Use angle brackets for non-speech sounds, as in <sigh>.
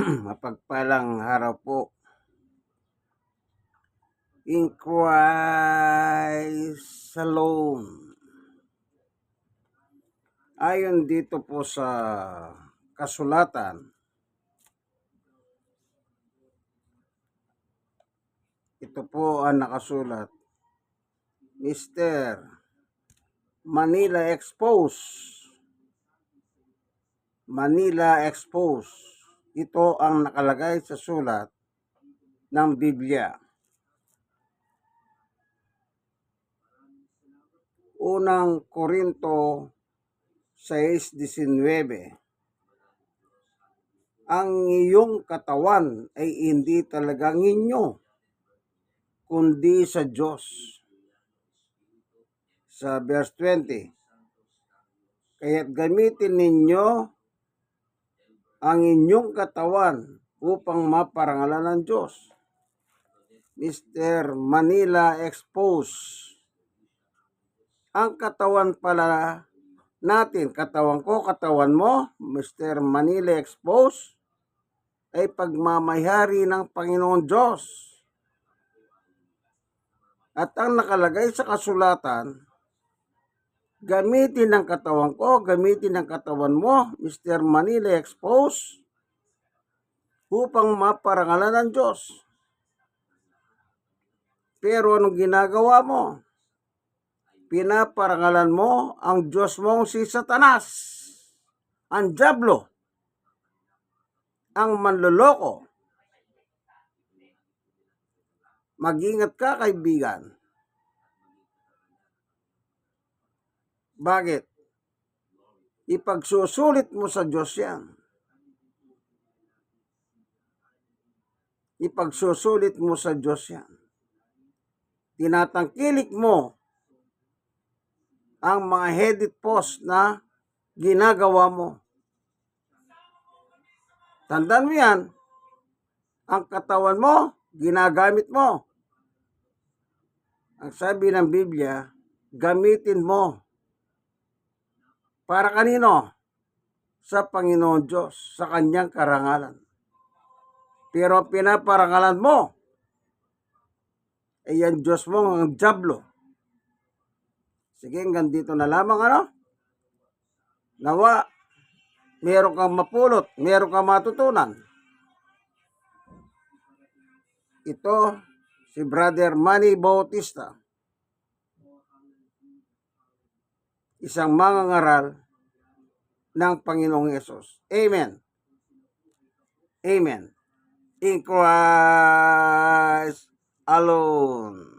<clears throat> Mapagpalang araw po. In Christ alone. Ayon dito po sa kasulatan, ito po ang nakasulat. Mr. Manila Expose. Manila Expose. Ito ang nakalagay sa sulat ng Biblia. Unang Korinto 6.19 Ang iyong katawan ay hindi talagang inyo, kundi sa Diyos. Sa verse 20, Kaya't gamitin ninyo ang inyong katawan upang maparangalan ng Diyos. Mr. Manila Expose. Ang katawan pala natin, katawan ko, katawan mo, Mr. Manila Expose, ay pagmamayari ng Panginoon Diyos. At ang nakalagay sa kasulatan, gamitin ang katawan ko, gamitin ang katawan mo, Mr. Manila Expose, upang maparangalan ng Diyos. Pero anong ginagawa mo? Pinaparangalan mo ang Diyos mong si Satanas, ang Diablo, ang manloloko. Mag-ingat ka, kaibigan. Bakit? Ipagsusulit mo sa Diyos yan. Ipagsusulit mo sa Diyos yan. Tinatangkilik mo ang mga headed post na ginagawa mo. Tandaan mo yan, ang katawan mo, ginagamit mo. Ang sabi ng Biblia, gamitin mo. Para kanino? Sa Panginoon Diyos, sa kanyang karangalan. Pero pinaparangalan mo, ay ang Diyos mo ang Diablo. Sige, hanggang dito na lamang ano? Nawa, meron kang mapulot, meron kang matutunan. Ito, si Brother Manny Bautista. Isang mangangaral ng Panginoong Yesus. Amen. Amen. In Christ alone.